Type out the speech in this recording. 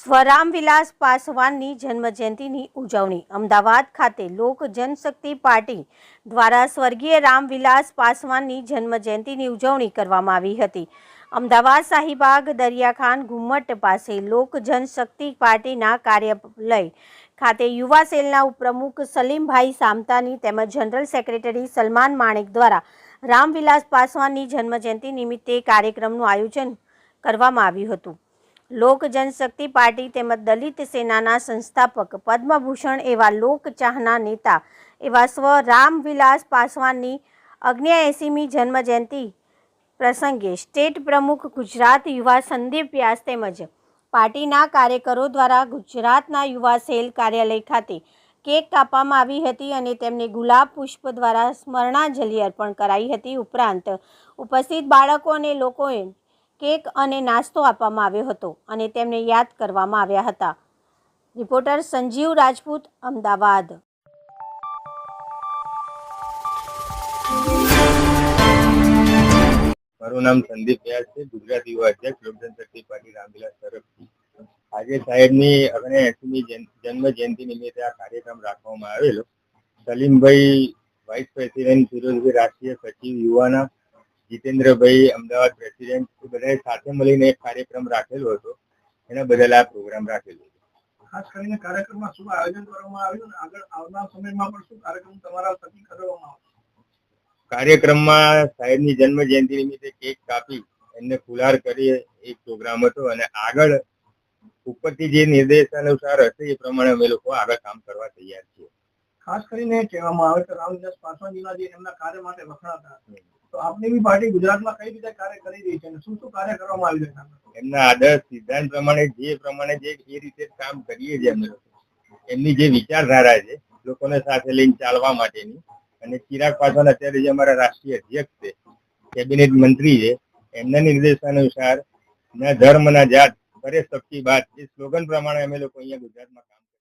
સ્વરામવિલાસ પાસવાનની જન્મજયંતિની ઉજવણી. અમદાવાદ ખાતે લોક જનશક્તિ પાર્ટી દ્વારા સ્વર્ગીય રામવિલાસ પાસવાનની જન્મજયંતિની ઉજવણી કરવામાં આવી હતી. અમદાવાદ શાહીબાગ દરિયાખાન ઘુમ્મટ પાસે લોક જનશક્તિ પાર્ટીના કાર્યાલય ખાતે યુવા સેલના ઉપપ્રમુખ સલીમભાઈ સામતાની તેમજ જનરલ સેક્રેટરી સલમાન માણેક દ્વારા રામવિલાસ પાસવાનની જન્મજયંતિ નિમિત્તે કાર્યક્રમનું આયોજન કરવામાં આવ્યું હતું. લોક જનશક્તિ પાર્ટી તેમજ દલિત સેનાના સંસ્થાપક પદ્મભૂષણ એવા લોકચાહના નેતા એવા સ્વ રામવિલાસ પાસવાનની અગ્નિયાએસીમી જન્મજયંતિ પ્રસંગે સ્ટેટ પ્રમુખ ગુજરાત યુવા સંદીપ વ્યાસ તેમજ પાર્ટીના કાર્યકરો દ્વારા ગુજરાતના યુવા સેલ કાર્યાલય ખાતે કેક કાપવામાં આવી હતી અને તેમને ગુલાબ પુષ્પ દ્વારા સ્મરણાંજલિ અર્પણ કરાઈ હતી ઉપરાંત ઉપસ્થિત બાળકો અને લોકોએ કેક અને નાસ્તો આપવામાં આવ્યો હતો અને તેમને યાદ કરવામાં આવ્યા હતા. રિપોર્ટર સંજીવ રાજપૂત, અમદાવાદ. મારું નામ સંદીપ વ્યાસ છે, ગુજરાત યુવા અધ્યક્ષ લોકજન શક્તિ પાર્ટી રામવિલાસ તરફથી. આજે સાહેબની અગ્નિ જન્મ જયંતિ નિમિત્તે આ કાર્યક્રમ રાખવામાં આવેલો. સલીમભાઈ વાઇસ પ્રેસિડેન્ટ ફિરોઝભાઈ રાષ્ટ્રીય સચિવ યુવાના જીતેન્દ્રભાઈ અમદાવાદ પ્રેસિડેન્ટ બધાએ સાથે મળીને એક કાર્યક્રમ રાખેલો હતો. એના બદલ આ પ્રોગ્રામ રાખેલો હતો. ખાસ કરીને કાર્યક્રમમાં શું આયોજન કરવામાં આવ્યું આગળ આવનાર સમયમાં પણ શું કાર્યક્રમ તમારા થકી કરવામાં આવશે? કાર્યક્રમમાં સાહેબની જન્મ જયંતિ નિમિત્તે કેક કાપી એમને ફુલાર કરી એક પ્રોગ્રામ હતો અને આગળ ઉપરથી જે નિર્દેશ અનુસાર હશે એ પ્રમાણે અમે લોકો આગળ કામ કરવા તૈયાર છીએ. ખાસ કરીને કહેવામાં આવે કે રામવિલાસ પાસવાનજીના જે એમના કાર્ય માટે વખણાતા તો આપની એમના જે વિચારધારા છે, લોકોને સાથે લઈને ચાલવા માટેની, અને ચિરાગ પાસવાન અત્યારે જે અમારા રાષ્ટ્રીય અધ્યક્ષ છે, કેબિનેટ મંત્રી છે, એમના નિર્દેશાનુસાર ના ધર્મ, ના જાત કરે સબકી બાત, એ સ્લોગન પ્રમાણે અમે લોકો અહીંયા ગુજરાતમાં કામ